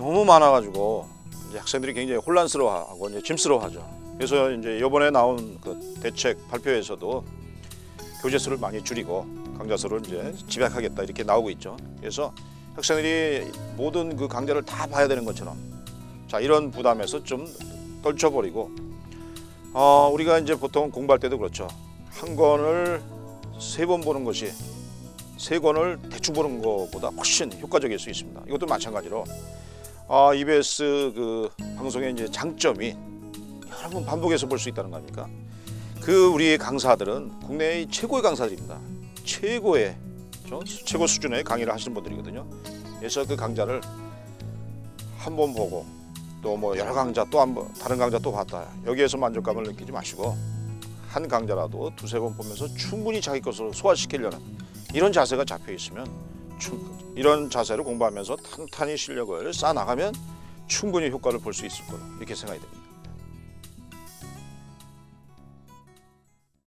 너무 많아가지고 이제 학생들이 굉장히 혼란스러워하고 이제 짐스러워하죠. 그래서 이제 이번에 나온 그 대책 발표에서도 교재 수를 많이 줄이고 강좌 수를 이제 집약하겠다 이렇게 나오고 있죠. 그래서 학생들이 모든 그 강좌를 다 봐야 되는 것처럼 자 이런 부담에서 좀 떨쳐버리고 어, 우리가 이제 보통 공부할 때도 그렇죠. 한 권을 세 번 보는 것이 세 권을 대충 보는 것보다 훨씬 효과적일 수 있습니다. 이것도 마찬가지로 아, EBS 그 방송의 이제 장점이 여러 번 반복해서 볼 수 있다는 거 아닙니까? 그 우리 강사들은 국내의 최고의 강사들입니다. 최고의 저 최고 수준의 강의를 하시는 분들이거든요. 그래서 그 강좌를 한 번 보고 또 뭐 여러 강좌 또 한 번 다른 강좌 또 봤다 여기에서 만족감을 느끼지 마시고 한 강좌라도 두세 번 보면서 충분히 자기 것으로 소화시키려는 이런 자세가 잡혀 있으면 충- 이런 자세로 공부하면서 탄탄히 실력을 쌓아 나가면 충분히 효과를 볼 수 있을 거로 이렇게 생각이 됩니다.